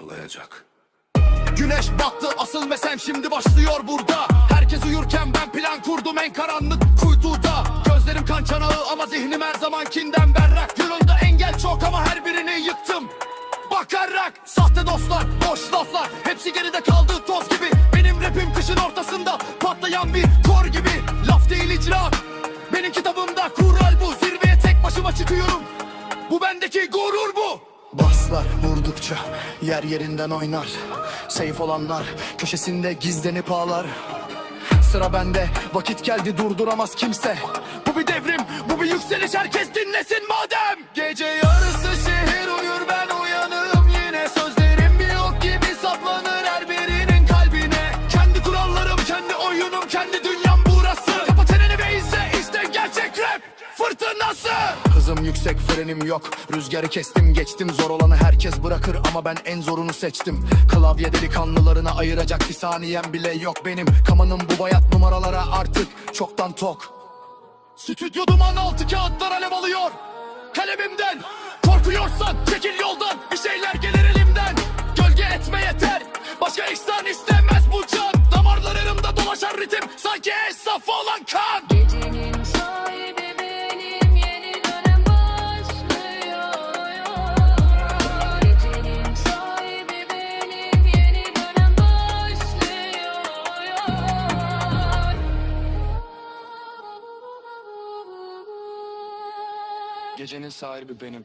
patlayacak. Güneş battı asıl mesem şimdi başlıyor burada. Herkes uyurken ben plan kurdum en karanlık kuytuda. Gözlerim kan çanağı ama zihnim her zamankinden berrak. Yolunda engel çok ama her birini yıktım. Bakarak sahte dostlar, boş laflar. Hepsi geride kaldı toz gibi. Benim rapim kışın ortasında patlayan bir kor gibi. Laf değil icraat Benim kitabımda kural bu. Zirveye tek başıma çıkıyorum. Bu bendeki gurur bu Baslar vurdukça yer yerinden oynar. Seyf olanlar köşesinde gizlenip ağlar. Sıra bende vakit geldi durduramaz kimse. Bu bir devrim bu bir yükseliş herkes dinlesin madem yüksek frenim yok. Rüzgarı kestim geçtim. Zor olanı herkes bırakır Ama ben en zorunu seçtim. Klavye delikanlılarına ayıracak bir saniyem bile yok benim. Kamanım bu bayat numaralara artık çoktan tok. Stüdyo duman altı kağıtlar alev alıyor. Kalemimden Korkuyorsan çekil yoldan Gecenin sahibi benim